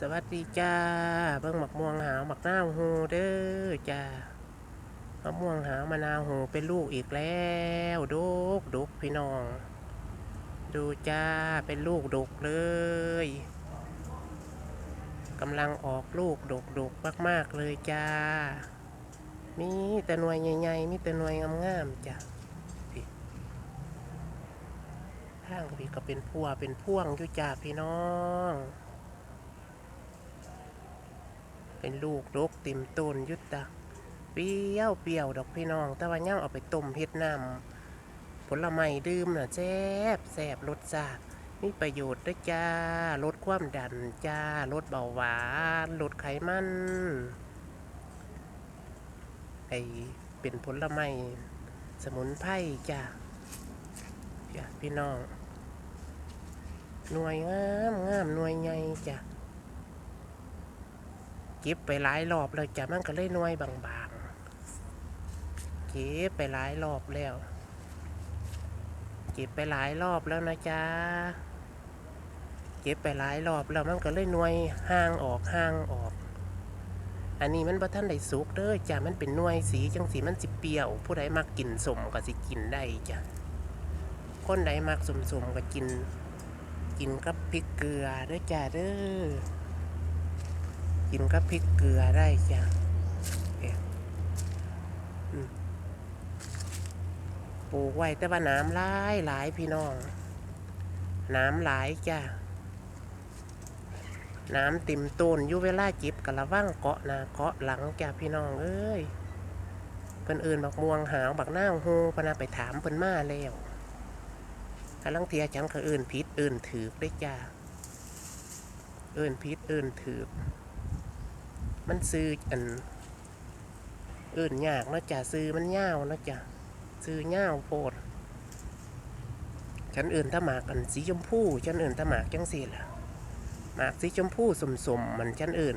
สวัสดีจ้า เบิ่งหมักม่วงหาวหมักน้าวโหเด้อจ้ามะม่วงหาวมะนาวโหเป็นลูกอีกแล้วดุกดุกพี่น้อง ดูจ้าเป็นลูกดุกเลยกำลังออกลูกดุกดุกมาก ๆ เลยจ้า มีแต่หน่วยใหญ่ๆมีแต่หน่วยงามๆจ้ะพี่างพี่ก็เป็นพัวเป็นพ่วงอยู่จ้าพี่น้อง เป็นลูกดกติ่มต้นยุตตะเปรี้ยวเปรี้ยวดอกพี่น้อง แต่ว่าย่างเอาไปต้มเฮ็ดน้ำผลไม้ดื่มน่ะแซ่บแซ่บรสชาติมีประโยชน์ด้วยจ้าลดความดันจ้าลดเบาหวานลดไขมันไอเป็นผลไม้สมุนไพรจ้าจ้ะพี่น้องหน่วยงามงามหน่วยใหญ่จ้ะเก็บไปหลายรอบแล้วจ้ะมันก็เลยน่วยบางๆ เก็บไปหลายรอบแล้ว เก็บไปหลายรอบแล้วนะจ๊ะ เก็บไปหลายรอบแล้วมันก็เลยน่วยห่างออกห่างออก อันนี้มันบ่ท่านได้สุกเด้อจ้ะมันเป็นน่วยสีจังสีมันสิเปรี้ยว ผู้ใดมักกินสมก็สิกินได้จ้ะ คนใดมักสมๆก็กิน กินกับพริกเกลือเด้อจ้ะเด้อ กินกับพริกเกลือได้จ้ะปลูกไว้แต่ว่าน้ำหลายหลายพี่น้อง น้ำหลายจ้ะ น้ำติ่มต้นยูเวลาจิบกะละว่างเกาะหนาเกาะหลังจ้ะพี่น้องเอ้ยเพิ่นเอื่นบักม่วงหาวบักหน้าโฮพนาไปถามเพิ่นมาแล้วกำลังเทียจังก็เอื่นพิษเอื่นถือได้จ้ะเอื่นพิษเอื่นถือ มันซื้ออันอื่นยากเนาะจ้ะซื้อมันยาวเนาะจ้ะซื้อยาวโพดฉันอื่นถ้าหมากกันสีชมพูฉันอื่นถ้าหมากจังสีล่ะหมากสีชมพูสมๆมันฉันอื่น